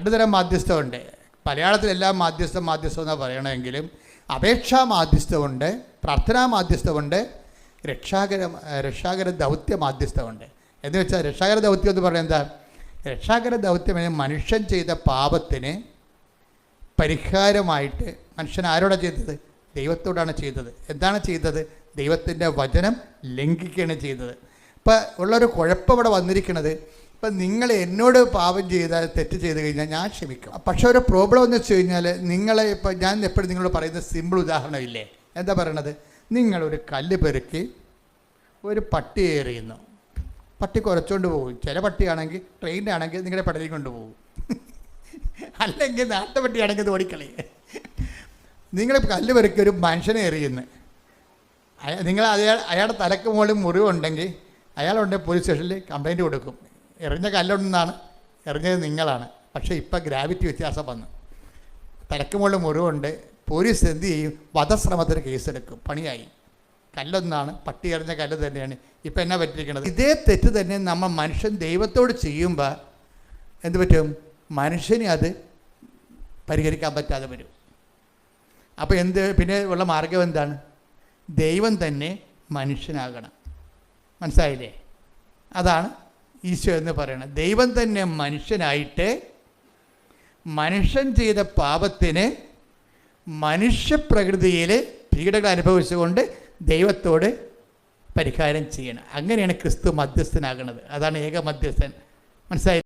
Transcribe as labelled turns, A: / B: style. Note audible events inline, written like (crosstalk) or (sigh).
A: രണ്ടു തരം മാധ്യസ്ഥമുണ്ട്. മലയാളത്തിലെല്ലാം മാധ്യസ്ഥം മാധ്യസ്ഥം എന്നാണ് പറയണമെങ്കിലും അപേക്ഷാ മാധ്യസ്ഥമുണ്ട് പ്രാർത്ഥനാ മാധ്യസ്ഥമുണ്ട് രക്ഷാകര രക്ഷാകര ദൗത്യ മാധ്യസ്ഥമുണ്ട്. എന്ന് വെച്ചാൽ രക്ഷാകര ദൗത്യം എന്ന് പറയുന്നത് എന്താ? രക്ഷാകര ദൗത്യം മനുഷ്യൻ ചെയ്ത പാപത്തിന് പരിഹാരമായിട്ട് മനുഷ്യൻ ആരോടാണ് ചെയ്തത്? ദൈവത്തോടാണ് ചെയ്തത്. എന്താണ് ചെയ്തത്? ദൈവത്തിന്റെ വചനം ലംഘിക്കുകയാണ് ചെയ്തത്. ഇപ്പം ഉള്ളൊരു കുഴപ്പം ഇവിടെ വന്നിരിക്കുന്നത് ഇപ്പം നിങ്ങൾ എന്നോട് പാപം ചെയ്താൽ തെറ്റ് ചെയ്ത് കഴിഞ്ഞാൽ ഞാൻ ക്ഷമിക്കും. പക്ഷെ ഒരു പ്രോബ്ലം എന്ന് വെച്ച് കഴിഞ്ഞാൽ നിങ്ങളെ ഇപ്പം ഞാൻ എപ്പോഴും നിങ്ങളോട് പറയുന്ന സിമ്പിൾ ഉദാഹരണം ഇല്ലേ? എന്താ പറയണത്? നിങ്ങളൊരു കല്ല് പെറുക്കി ഒരു പട്ടി എറിയുന്നു പട്ടി കുറച്ചുകൊണ്ട് പോകും. ചില പട്ടിയാണെങ്കിൽ ട്രെയിനാണെങ്കിൽ നിങ്ങളുടെ പട്ടിയിൽ കൊണ്ടുപോകും (laughs) അല്ലെങ്കിൽ നാട്ടുപട്ടിയാണെങ്കിൽ ഇത് ഓടിക്കളയും (laughs) നിങ്ങൾ കല്ല് പെറുക്കി ഒരു മനുഷ്യനെ എറിയുന്നു നിങ്ങൾ അയാൾ അയാളുടെ തലക്ക് മുകളിൽ മുറിവുണ്ടെങ്കിൽ അയാളുണ്ടെങ്കിൽ പോലീസ് സ്റ്റേഷനിൽ കംപ്ലൈന്റ് കൊടുക്കും. എറിഞ്ഞ കല്ലൊന്നാണ് എറിഞ്ഞത് നിങ്ങളാണ്. പക്ഷേ ഇപ്പം ഗ്രാവിറ്റി വ്യത്യാസം വന്നു. തലക്ക് മുകളിൽ മുറിവുണ്ട്. പോലീസ് എന്ത് ചെയ്യും? വധശ്രമത്തിന് കേസെടുക്കും. പണിയായി. കല്ലൊന്നാണ്. പട്ടി എറിഞ്ഞ കല്ല് തന്നെയാണ്. ഇപ്പം എന്നാ പറ്റിയിരിക്കുന്നത് ഇതേ തെറ്റ് തന്നെ നമ്മൾ മനുഷ്യൻ ദൈവത്തോട് ചെയ്യുമ്പോൾ എന്ത് പറ്റും? മനുഷ്യനെ അത് പരിഹരിക്കാൻ പറ്റാതെ വരും. അപ്പോൾ എന്ത്? പിന്നെ ഉള്ള മാർഗം എന്താണ്? ദൈവം തന്നെ മനുഷ്യനാകണം. മനസ്സിലായില്ലേ? അതാണ് ഈശോ എന്ന് പറയണം ദൈവം തന്നെ മനുഷ്യനായിട്ട് മനുഷ്യൻ ചെയ്ത പാപത്തിന് മനുഷ്യപ്രകൃതിയിൽ പീഡകൾ അനുഭവിച്ചുകൊണ്ട് ദൈവത്തോട് പരിഹാരം ചെയ്യണം. അങ്ങനെയാണ് ക്രിസ്തു മധ്യസ്ഥനാകുന്നത്. അതാണ് ഏക മധ്യസ്ഥൻ. മനസ്സിലായി?